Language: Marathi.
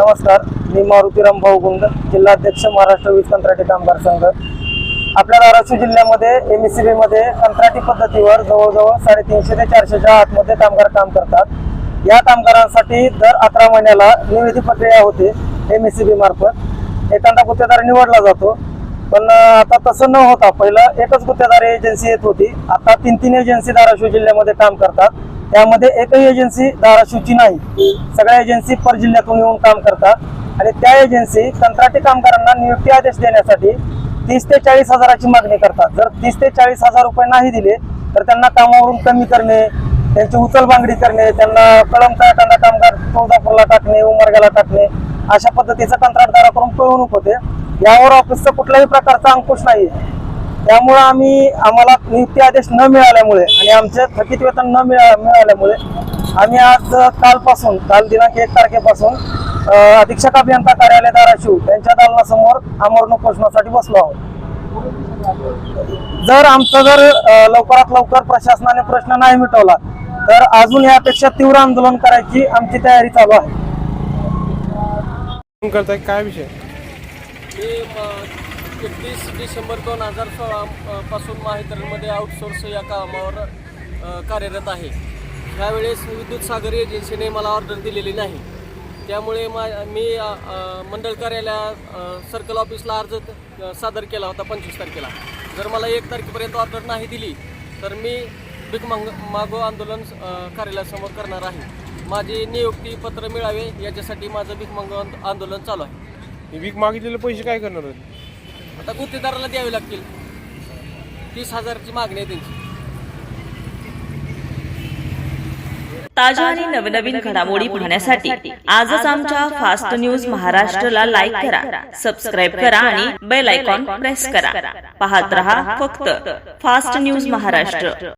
नमस्कार मी मारुतीराम भाऊ गुंड जिल्हाध्यक्ष महाराष्ट्र वीज कंत्राटी कामगार संघ. आपल्या धाराशिव जिल्ह्यामध्ये एम एस सी मध्ये कंत्राटी पद्धतीवर जवळजवळ साडेतीनशे ते चारशेच्या आतमध्ये कामगार काम करतात. या कामगारांसाठी दर अकरा महिन्याला निविधी प्रक्रिया होते एम एस सी बी मार्फत. एखादा गुत्तेदार निवडला जातो पण आता तसं न होता पहिलं एकच गुत्तेदार एजन्सी येत होती. आता तीन तीन एजन्सी धाराशिव जिल्ह्यामध्ये काम करतात. त्यामध्ये एकही एजन्सी धाराशिवची नाही. सगळ्या एजन्सी पर जिल्ह्यातून येऊन काम करतात. आणि त्या एजन्सी कंत्राटी कामगारांना नियुक्ती आदेश देण्यासाठी तीस ते चाळीस हजाराची मागणी करतात. जर तीस ते चाळीस हजार रुपये नाही दिले तर त्यांना कामावरून कमी करणे त्यांची उचलबांगडी करणे त्यांना कळमचा एखादा कामगार तुळजापूरला टाकणे उमरग्याला टाकणे अशा पद्धतीचं कंत्राटदाराकडून पिळवणूक होते. यावर ऑफिसचा कुठल्याही प्रकारचा अंकुश नाही त्यामुळं आम्ही आम्हाला नियुक्ती आदेश न मिळाल्यामुळे आणि आमचे थकीत वेतन न मिळा मिळाल्यामुळे आम्ही आज कालपासून काल दिनांक एक तारखेपासून अधीक्षक अभियंता कार्यालय धाराशिव यांच्या दालनासमोर आमरण उपोषणासाठी बसलो आहोत. जर आमचा जर लवकरात लवकर प्रशासनाने प्रश्न नाही मिटवला तर अजून यापेक्षा तीव्र आंदोलन करायची आमची तयारी चालू आहे. करताय काय विषय? एकतीस डिसेंबर दोन हजार सोळापासून अ, माहितरमध्ये आउटसोर्स या कामावर कार्यरत आहे. ह्यावेळेस विद्युत सागर एजन्सीने मला ऑर्डर दिलेली नाही. त्यामुळे मा मी मंडळ कार्यालया सर्कल ऑफिसला अर्ज सादर केला होता पंचवीस तारखेला. जर मला एक तारखेपर्यंत ऑर्डर नाही दिली तर मी भीक माग मागो आंदोलन कार्यालयासमोर करणार आहे. माझे नियुक्ती पत्र मिळावे याच्यासाठी माझं भीक मागो आंदोलन चालू आहे. भीक वीक मागितलेले पैसे काय करणार आहेत? आता गुत्तेदाराला द्यावे लागतील. तीस हजारची मागणी आहे त्यांची. ताज्या आणि नवनवीन घडामोडी पाहण्यासाठी आजच आमच्या फास्ट न्यूज महाराष्ट्रला लाईक करा सबस्क्राईब करा आणि बेल आयकॉन प्रेस करा. पाहत रहा फक्त फास्ट न्यूज महाराष्ट्र.